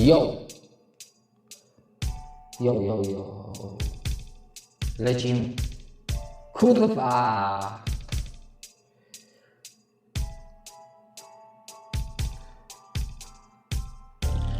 Yo! Yo, yo, yo. Lecim. Kurwa!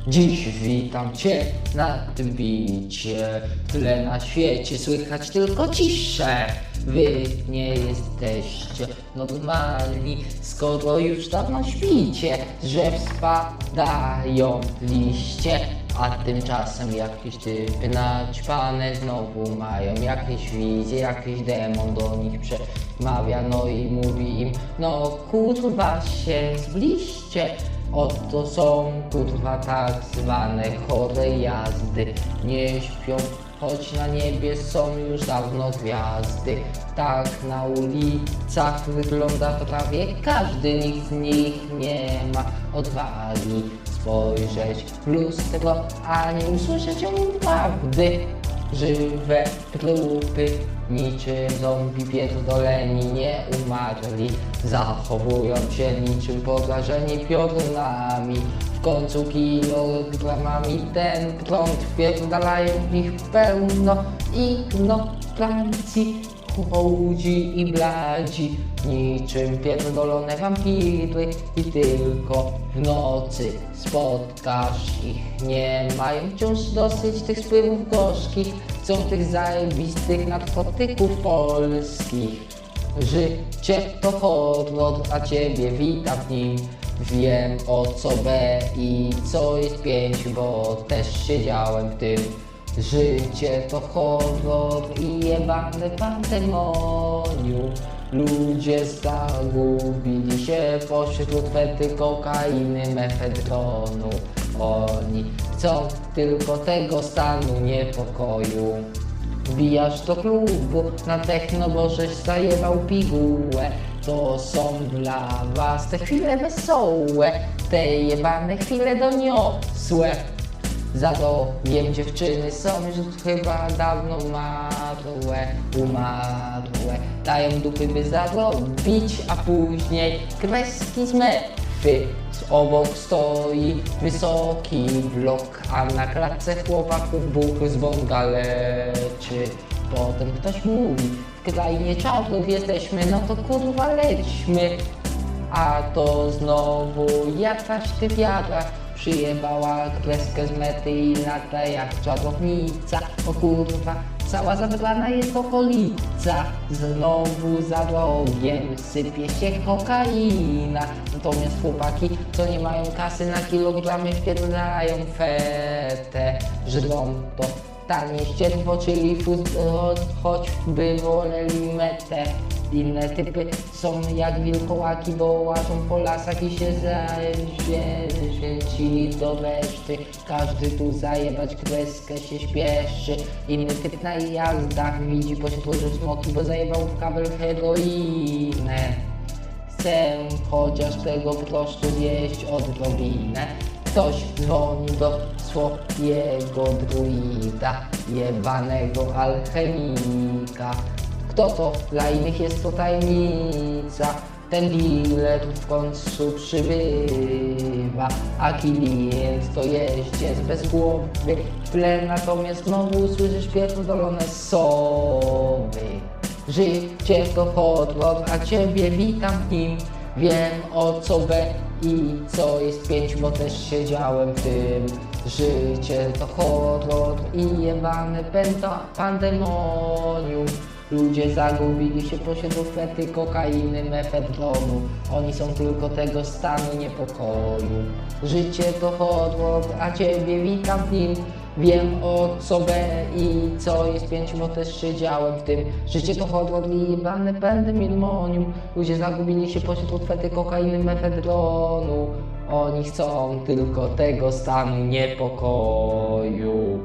Dziś witam Cię na tym bicie. Tyle na świecie słychać tylko ciszę. Wy nie jesteście normalni, skoro już dawno śpicie. Drzew spadają liście, a tymczasem jakieś typy naćpane znowu mają jakieś wizje, jakiś demon do nich przemawia, no i mówi im, no kurwa się zbliżcie. Oto są kurwa tak zwane chore jazdy. Nie śpią, choć na niebie są już dawno gwiazdy. Tak na ulicach wygląda prawie każdy, nikt z nich nie ma odwagi spojrzeć w lustro, ani usłyszeć o nim prawdy. Żywe trupy, niczym zombie pierdoleni nie umarli. Zachowują się niczym porażeni piorunami. W końcu kilogramami ten prąd wpierdalają w nich pełno ignorancji Chłodzi i bladzi niczym pierdolone wampiry I tylko w nocy spotkasz ich. Nie mają wciąż dosyć tych spływów gorzkich Chcą tych zajebistych narkotyków polskich. Życie to horror, a ciebie witam w nim. Wiem o co B i co jest pięć, bo też siedziałem w tym Życie to horror i jebane pandemonium. Ludzie zagubili się pośród fety, kokainy, mefedronu. Oni chcą tylko tego stanu niepokoju. Wbijasz do klubu na techno, bo żeś zajebał pigułę. To są dla was te chwile wesołe Te jebane chwile doniosłe za to wiem dziewczyny są już chyba dawno umarłe, umarłe. Dają dupy by zarobić, a później kreski z Obok stoi wysoki blok, a na klatce chłopaków buch z leczy. Potem ktoś mówi, w krainie czarów jesteśmy, no to kurwa lećmy. A to znowu jakaś typiara Przyjebała kreskę z mety i lata jak czarownica. O kurwa, cała zabrana jest okolica. Znowu za rogiem sypie się kokaina. Natomiast chłopaki, co nie mają kasy na kilogramy Wpierdalają fetę. Żrą to tanie ścierwo, czyli fut, choćby woleli metę inne typy są jak wilkołaki, bo łażą po lasach i się zaświęcili do reszty. Każdy tu zajebać kreskę się śpieszy. Inny typ na jazdach widzi pośród smoki, bo zajebał w kabel heroinę. Chcę chociaż tego po prostu zjeść odrobinę. Ktoś dzwoni do swojego druida, jebanego alchemika. Kto to? Dla innych jest to tajemnica. Ten dealer w końcu przybywa, a klient to jeździec bez głowy. W tle natomiast znowu słyszysz pierdolone sowy. Życie to horror, a ciebie witam w nim. Wiem o co B i co jest pięć, bo też siedziałem w tym. Życie to horror i jebane pęta pandemonium. Ludzie zagubili się pośród fety, kokainy, mefedronu. Oni są tylko tego stanu niepokoju. Życie to horror, a ciebie witam w nim. Wiem o co B i co jest pięć, bo też siedziałem w tym. Życie to horror i jebane pędy milmonium. Ludzie zagubili się pośród fety, kokainy, mefedronu. Oni chcą tylko tego stanu niepokoju.